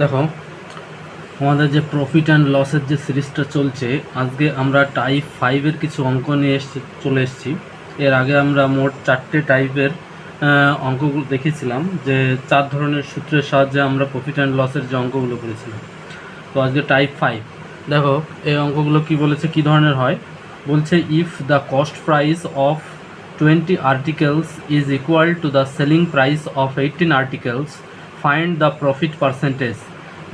দেখো, আমাদের যে প্রফিট অ্যান্ড লসের যে সিরিজটা চলছে, আজকে আমরা টাইপ ফাইভের কিছু অঙ্ক নিয়ে এসছি, চলে এসেছি। এর আগে আমরা মোট চারটে টাইপের অঙ্কগুলো দেখেছিলাম, যে চার ধরনের সূত্রের সাহায্যে আমরা প্রফিট অ্যান্ড লসের যে অঙ্কগুলো করেছিলাম। তো আজকে টাইপ ফাইভ দেখো, এই অঙ্কগুলো কি বলেছে, কি ধরনের হয়? বলছে if the cost price of twenty articles is equal to the selling price of eighteen articles find the profit percentage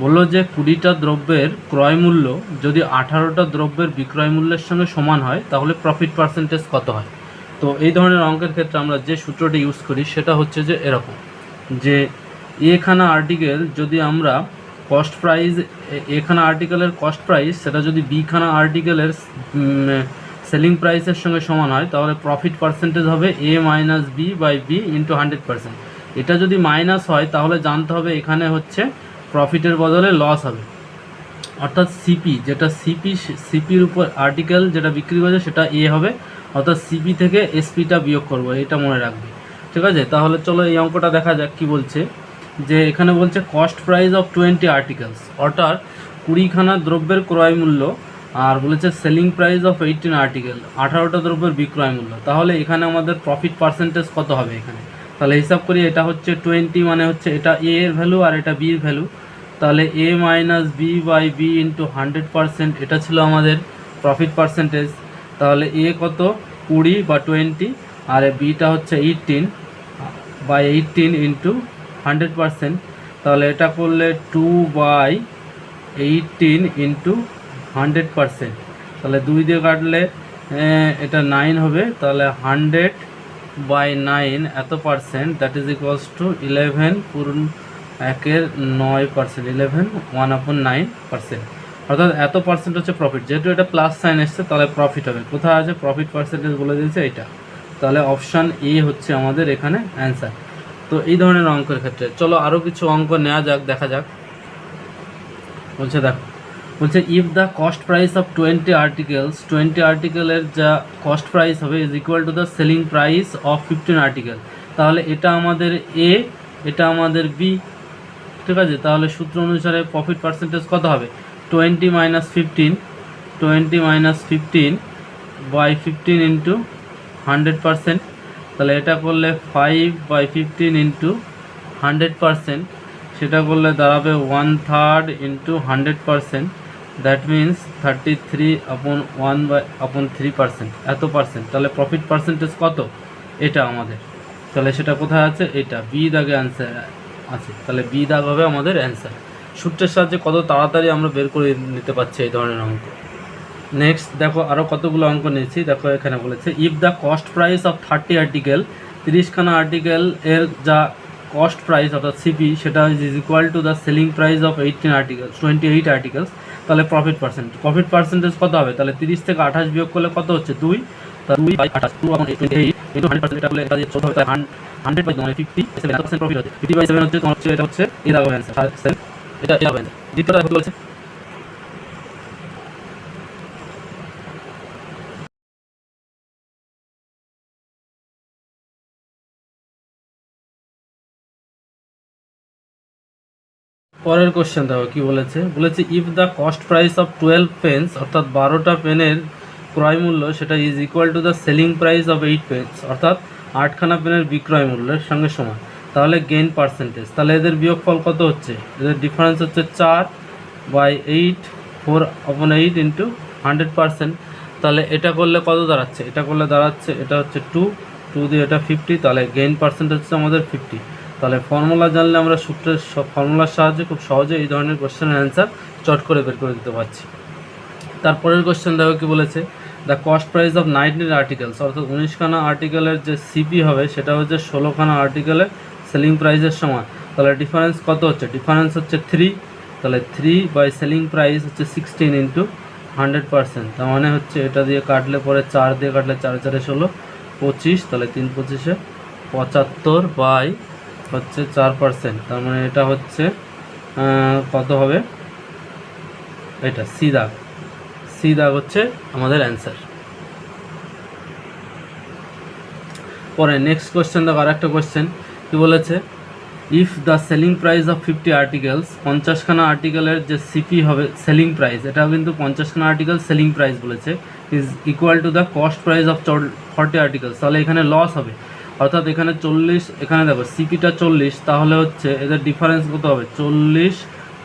বলল যে কুড়িটা দ্রব্যের ক্রয় মূল্য যদি আঠারোটা দ্রব্যের বিক্রয় মূল্যের সঙ্গে সমান হয়, তাহলে প্রফিট পার্সেন্টেজ কত হয়? তো এই ধরনের অঙ্কের ক্ষেত্রে আমরা যে সূত্রটি ইউজ করি, সেটা হচ্ছে যে এরকম। যে এখানা আর্টিকেল যদি আমরা কস্ট প্রাইস এখানা আর্টিকেলের কস্ট প্রাইস সেটা যদি বিখানা আর্টিকেলের সেলিং প্রাইসের সঙ্গে সমান হয়, তাহলে প্রফিট পার্সেন্টেজ হবে A minus B by B into hundred percent এটা যদি মাইনাস হয়, তাহলে জানতে হবে এখানে হচ্ছে প্রফিটের বদলে লস হবে। অর্থাৎ সিপি যেটা সিপি সিপির উপর আর্টিকেল যেটা বিক্রি করেছে, সেটা এ হবে। অর্থাৎ সিপি থেকে এসপিটা বিয়োগ করব, এটা মনে রাখবে। ঠিক আছে? তাহলে চলো এই অঙ্কটা দেখা যাক কি বলছে। যে এখানে বলছে cost price of twenty articles অর্থাৎ কুড়িখানা দ্রব্যের ক্রয় মূল্য, আর বলেছে selling price of eighteen article আঠারোটা দ্রব্যের বিক্রয় মূল্য। তাহলে এখানে আমাদের প্রফিট পার্সেন্টেজ কত হবে এখানে? তাহলে হিসাব করি এটা হচ্ছে টোয়েন্টি মানে হচ্ছে এটা এ এর ভ্যালু আর এটা বি এর ভ্যালু তাহলে A minus B by B into hundred percent এটা ছিল আমাদের প্রফিট পার্সেন্টেজ তাহলে এ কত? কুড়ি বা টোয়েন্টি আর বিটা হচ্ছে eighteen by eighteen into hundred percent তাহলে এটা করলে two by eighteen into hundred percent তাহলে দুই দিয়ে কাটলে এটা নাইন হবে। তাহলে হান্ড্রেড বাই নাইন এত percent that is equals to eleven পূর্ণ একের নয় percent eleven one upon nine percent অর্থাৎ এত পার্সেন্ট হচ্ছে প্রফিট যেহেতু এটা প্লাস সাইন এসছে, তাহলে প্রফিট হবে। কোথায় আছে? প্রফিট পার্সেন্টেজ বলে দিয়েছে এটা তাহলে অপশান এ হচ্ছে আমাদের এখানে অ্যান্সার তো এই ধরনের অঙ্কের ক্ষেত্রে। চলো আরও কিছু অঙ্ক নেওয়া যাক, দেখা যাক। বলছে দেখো। বলছে if the cost price of twenty articles twenty আর্টিকেলের যা কস্ট প্রাইস হবে is equal to the selling price of fifteen article তাহলে এটা আমাদের এ এটা আমাদের বি ঠিক আছে? তাহলে সূত্র অনুসারে প্রফিট পার্সেন্টেজ কত হবে? Twenty minus fifteen twenty minus fifteen by fifteen into hundred percent তাহলে এটা করলে five by fifteen into hundred percent সেটা করলে দাঁড়াবে one third into hundred percent that means thirty three upon one by upon three percent এত percent তাহলে profit percentage কত? এটা আমাদের। তাহলে সেটা কোথায় আছে? এটা বি দাগে অ্যান্সার আছে। তাহলে বি দাগ হবে আমাদের অ্যান্সার সূত্রের সাহায্যে কত তাড়াতাড়ি আমরা বের করে নিতে পারছি এই ধরনের অঙ্ক। নেক্সট দেখো আরও কতগুলো অঙ্ক নিয়েছি। দেখো এখানে বলেছে if the cost price of thirty article তিরিশখানা article এর যা কস্ট প্রাইস অর্থাৎ সিপি সেটা is equal to the selling price of eighteen articles twenty eight articles তাহলে প্রফিট পার্সেন্ট প্রফিট পার্সেন্টেজ কত হবে? তাহলে তিরিশ থেকে আঠাশ বিয়োগ করলে কত হচ্ছে? দুই। দুই বাই আঠাশ two twenty eight hundred percent এটা হান্ড্রেড বাই মানে ফিফটি সেভেন পার্সেন্ট প্রফিট হচ্ছে। ফিফটি বাই সেভেন হচ্ছে, তোমার হচ্ছে, এটা হচ্ছে এটা হবে পরের কোশ্চেন দেখো, কি বলেছে? বলেছে if the cost price of twelve pens অর্থাৎ বারোটা পেনের ক্রয় মূল্য, সেটা is equal to the selling price of eight pens অর্থাৎ আটখানা পেনের বিক্রয় মূল্যের সঙ্গে সমান। তাহলে গেইন পার্সেন্টেজ তাহলে এদের বিয়োগফল কত হচ্ছে? এদের ডিফারেন্স হচ্ছে চার by eight four upon eight into hundred percent তাহলে এটা করলে কত দাঁড়াচ্ছে? এটা করলে দাঁড়াচ্ছে, এটা হচ্ছে টু টু দিয়ে এটা ফিফটি তাহলে গেইন পার্সেন্ট হচ্ছে আমাদের ফিফটি তাহলে ফর্মুলা জানলে আমরা সূত্রের ফর্মুলার সাহায্যে খুব সহজে এই ধরনের কোশ্চেনের অ্যান্সার চট করে বের করে দিতে পারছি। তারপরের কোশ্চেন দেখো কি বলেছে? The cost price of nineteen articles অর্থাৎ উনিশখানা আর্টিকেলের যে সিপি হবে, সেটা হচ্ছে ষোলোখানা আর্টিকেলের সেলিং প্রাইসের সমান। তাহলে ডিফারেন্স কত হচ্ছে? ডিফারেন্স হচ্ছে থ্রি তাহলে থ্রি বাই সেলিং প্রাইস হচ্ছে সিক্সটিন ইন্টু হান্ড্রেড পার্সেন্ট তার মানে হচ্ছে এটা দিয়ে কাটলে পরে চার দিয়ে কাটলে চার, চারে ষোলো, পঁচিশ, তাহলে তিন পঁচিশে পঁচাত্তর বাই হচ্ছে চার পার্সেন্ট তার মানে এটা হচ্ছে কত হবে? এটা, সি দাগ। সি দাগ হচ্ছে আমাদের অ্যান্সার পরে নেক্সট কোশ্চেন দেখো আর একটা কোশ্চেন কি বলেছে? If the selling price of fifty articles পঞ্চাশখানা আর্টিকেলের যে সিপি হবে সেলিং প্রাইস এটাও কিন্তু পঞ্চাশখানা আর্টিকেল সেলিং প্রাইস বলেছে is equal to the cost price of forty articles তাহলে এখানে লস হবে। অর্থাৎ এখানে চল্লিশ, এখানে দেখো, সিপিটা চল্লিশ, তাহলে হচ্ছে এদের ডিফারেন্স কত হবে? চল্লিশ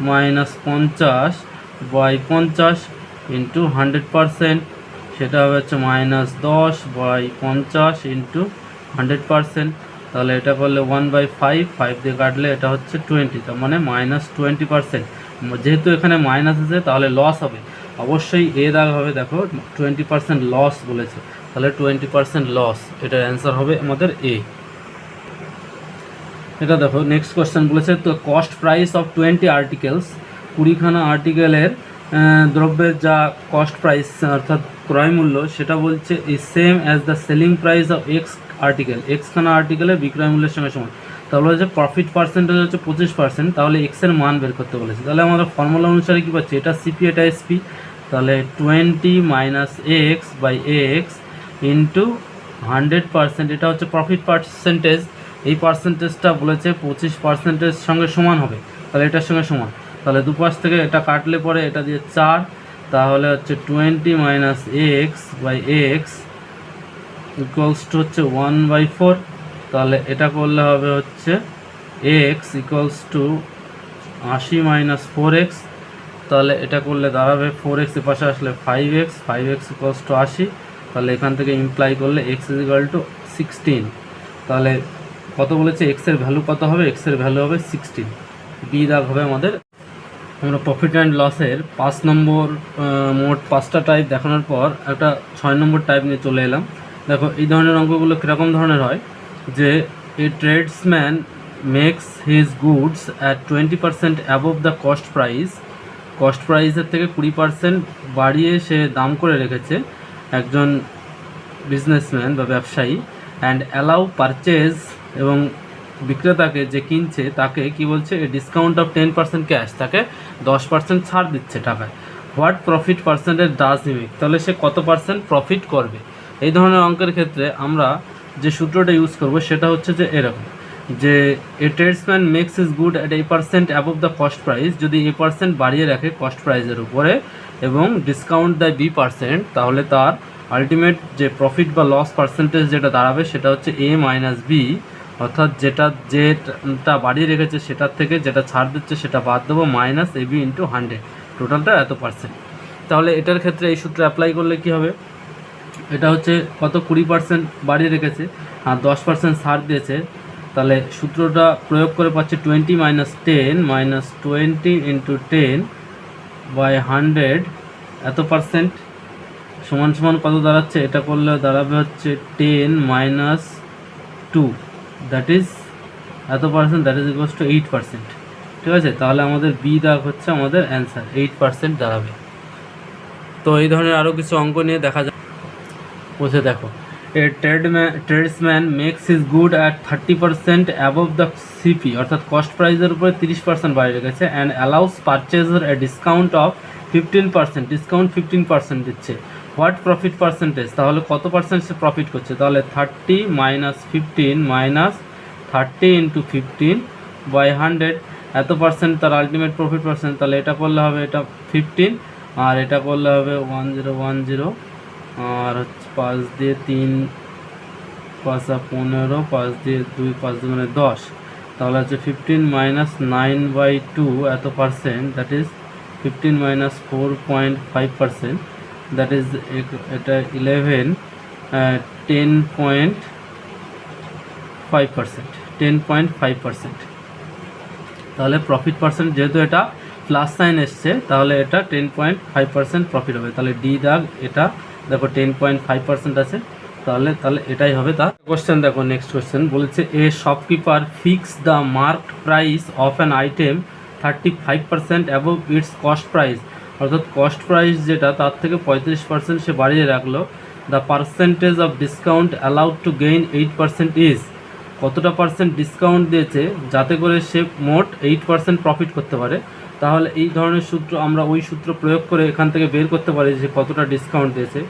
মাইনাস পঞ্চাশ বাই পঞ্চাশ ইন্টু হান্ড্রেড পারসেন্ট সেটা হবে হচ্ছে মাইনাস দশ বাই পঞ্চাশ ইন্টু হান্ড্রেড পারসেন্ট তাহলে এটা করলে ওয়ান বাই ফাইভ ফাইভ দিয়ে কাটলে এটা হচ্ছে টোয়েন্টি তার মানে মাইনাস টোয়েন্টি পারসেন্ট যেহেতু এখানে মাইনাস আছে, তাহলে লস হবে। অবশ্যই এ দাগ হবে, দেখো টোয়েন্টি পারসেন্ট লস বলেছে। তাহলে টোয়েন্টি পারসেন্ট লস এটার অ্যান্সার হবে আমাদের এ এটা দেখো নেক্সট কোয়েশ্চেন বলেছে তো cost price of twenty articles কুড়িখানা আর্টিকেলের দ্রব্যের যা কস্ট প্রাইস অর্থাৎ ক্রয় মূল্য, সেটা বলছে is same as the selling price of X article এক্সখানা আর্টিকেলের বিক্রয় মূল্যের সঙ্গে সমান। তাহলে হচ্ছে প্রফিট পার্সেন্টেজ হচ্ছে পঁচিশ পার্সেন্ট তাহলে এক্সের মান বের করতে বলেছে। তাহলে আমাদের ফর্মুলা অনুসারে কী পাচ্ছি? এটা সিপি এটা এসপি তাহলে twenty minus X by X into hundred percent এটা হচ্ছে প্রফিট পার্সেন্টেজ এই পার্সেন্টেজটা বলেছে পঁচিশ পার্সেন্টেজ সঙ্গে সমান হবে, তাহলে এটার সঙ্গে সমান। তাহলে দুপাশ থেকে এটা কাটলে পরে এটা দিয়ে চার, তাহলে হচ্ছে twenty minus X by X equals to হচ্ছে ওয়ান বাই ফোর তাহলে এটা করলে হবে হচ্ছে এক্স ইকুয়ালস টু আশি মাইনাস ফোর এক্স তাহলে এটা করলে দাঁড়াবে ফোর এক্স পাশে আসলে five X five X equals to আশি, তাহলে এখান থেকে ইমপ্লাই করলে X is equal to sixteen তাহলে কত বলেছে? এক্সের ভ্যালু কত হবে? এক্সের ভ্যালু হবে সিক্সটিন বি দাগ হবে আমাদের আমরা প্রফিট অ্যান্ড লসের পাঁচ নম্বর মোট পাঁচটা টাইপ দেখানোর পর একটা ছয় নম্বর টাইপ নিয়ে চলে এলাম। দেখো এই ধরনের অঙ্কগুলো কীরকম ধরনের হয়? যে a tradesman makes his goods at twenty percent above the cost price cost প্রাইসের থেকে কুড়ি পার্সেন্ট বাড়িয়ে সে দাম করে রেখেছে একজন বিজনেসম্যান বা ব্যবসায়ী অ্যান্ড অ্যালাউ পারচেজ এবং বিক্রেতাকে যে কিনছে তাকে কি বলছে? Discount of ten percent cash তাকে দশ পার্সেন্ট ছাড় দিচ্ছে টাকায়। What profit percentage does he make তাহলে সে কত পার্সেন্ট প্রফিট করবে? এই ধরনের অঙ্কের ক্ষেত্রে আমরা যে সূত্রটা ইউজ করব সেটা হচ্ছে যে এরকম, যে a tradesman makes his good at A percent above the cost price যদি এ পার্সেন্ট বাড়িয়ে রাখে কস্ট প্রাইসের উপরে এবং ডিসকাউন্ট দেয় বি পার্সেন্ট তাহলে তার আলটিমেট যে প্রফিট বা লস পার্সেন্টেজ যেটা দাঁড়াবে সেটা হচ্ছে এ মাইনাস বি অর্থাৎ যেটা যেটা বাড়িয়ে রেখেছে সেটার থেকে যেটা ছাড় দিচ্ছে সেটা বাদ দেবো minus A B into hundred টোটালটা এত পার্সেন্ট তাহলে এটার ক্ষেত্রে এই সূত্রে অ্যাপ্লাই করলে কি হবে? এটা হচ্ছে কত কুড়ি পার্সেন্ট বাড়িয়ে রেখেছে, আর দশ পার্সেন্ট ছাড় দিয়েছে। তাহলে সূত্রটা প্রয়োগ করে পাচ্ছে twenty minus ten minus twenty into ten by hundred এত পার্সেন্ট সমান সমান কত দাঁড়াচ্ছে? এটা করলে দাঁড়াবে হচ্ছে ten minus two that is এত percent that is equals to eight percent ঠিক আছে? তাহলে আমাদের বি দাগ হচ্ছে আমাদের অ্যান্সার এইট পার্সেন্ট দাঁড়াবে। তো এই ধরনের আরও কিছু অঙ্ক নিয়ে দেখা যায় বসে দেখো। A tradesman tradesman makes his good at thirty percent above the CP অর্থাৎ কস্ট প্রাইসের উপরে তিরিশ পার্সেন্ট বাড়িয়ে রেখেছে and allows purchaser a discount of fifteen percent discount fifteen percent দিচ্ছে। হোয়াট প্রফিট পার্সেন্টেজ তাহলে কত পার্সেন্ট সে প্রফিট করছে? তাহলে thirty minus fifteen minus thirty into fifteen by hundred এত পার্সেন্ট তার আলটিমেট প্রফিট পার্সেন্ট তাহলে এটা করলে হবে এটা ফিফটিন আর এটা করলে হবে ওয়ান জিরো ওয়ান জিরো আর হচ্ছে পাঁচ দিয়ে তিন, পাঁচা পনেরো, পাঁচ দিয়ে দুই, পাঁচ দুগুণে দশ। তাহলে হচ্ছে fifteen minus nine by two এত percent that is fifteen minus four point five percent that is এটা eleven ten point five percent ten point five percent তাহলে প্রফিট পার্সেন্ট যেহেতু এটা প্লাস সাইন এসছে, তাহলে এটা ten point five percent profit হবে। তাহলে ডি দাগ এটা দেখো টেন পয়েন্ট ফাইভ পার্সেন্ট আছে। তাহলে তাহলে এটাই হবে তার। কোশ্চেন দেখো নেক্সট কোশ্চেন বলেছে, a shopkeeper fix the marked price of an item thirty five percent above its cost price অর্থাৎ কস্ট প্রাইস যেটা, তার থেকে পঁয়ত্রিশ পার্সেন্ট সে বাড়িয়ে রাখল। The percentage of discount allowed to gain eight percent is কতটা পার্সেন্ট ডিসকাউন্ট দিয়েছে, যাতে করে সে মোট এইট পার্সেন্ট প্রফিট করতে পারে, তাহলে এই ধরনের সূত্র আমরা ওই সূত্র প্রয়োগ করে এখান থেকে বের করতে পারি যে কতটা ডিসকাউন্ট দিয়েছে।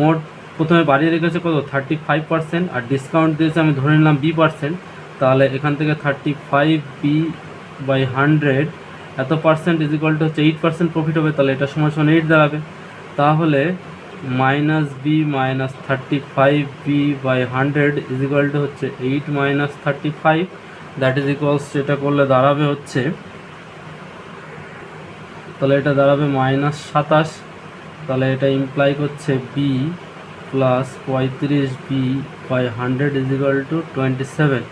মোট প্রথমে বাড়িয়ে রেখেছে কত? থার্টি ফাইভ পার্সেন্ট আর ডিসকাউন্ট দিয়েছে আমি ধরে নিলাম বি পার্সেন্ট তাহলে এখান থেকে thirty five B by hundred এত পার্সেন্ট ইজ ইকুয়াল টু হচ্ছে এইট পার্সেন্ট প্রফিট হবে, তাহলে এটা সময় সমান এইট দাঁড়াবে। তাহলে minus B minus thirty five B by hundred is equal to হচ্ছে eight minus thirty five that is equals এটা করলে দাঁড়াবে হচ্ছে, তাহলে এটা দাঁড়াবে মাইনাস সাতাশ, তাহলে এটা ইমপ্লাই করছে বি প্লাস পঁয়ত্রিশ B by hundred is equal to twenty seven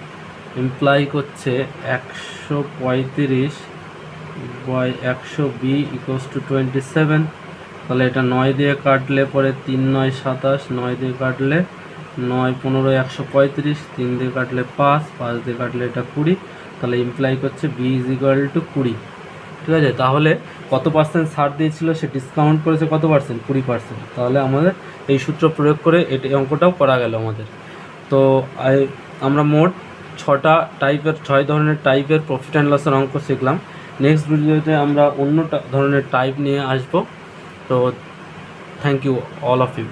imply করছে একশো পঁয়ত্রিশ বাই একশো B equals to twenty seven তাহলে এটা নয় দিয়ে কাটলে পরে তিন নয় সাতাশ, নয় দিয়ে কাটলে নয় পনেরো, একশো পঁয়ত্রিশ, তিন দিয়ে কাটলে পাঁচ পাঁচ দিয়ে কাটলে এটা কুড়ি, তাহলে ইমপ্লাই করছে বি ইজ ইকুয়াল টু কুড়ি। ঠিক আছে? তাহলে কত পার্সেন্ট ছাড় দিয়েছিল সে ডিসকাউন্ট করেছে কত পার্সেন্ট কুড়ি পার্সেন্ট তাহলে আমাদের এই সূত্র প্রয়োগ করে এটি অঙ্কটাও করা গেল আমাদের। তো আমরা মোট ছটা টাইপের ছয় ধরনের টাইপের প্রফিট অ্যান্ড লসের অঙ্ক শিখলাম। নেক্সট ভিডিওতে আমরা অন্য ধরনের টাইপ নিয়ে আসব। so thank you all of you.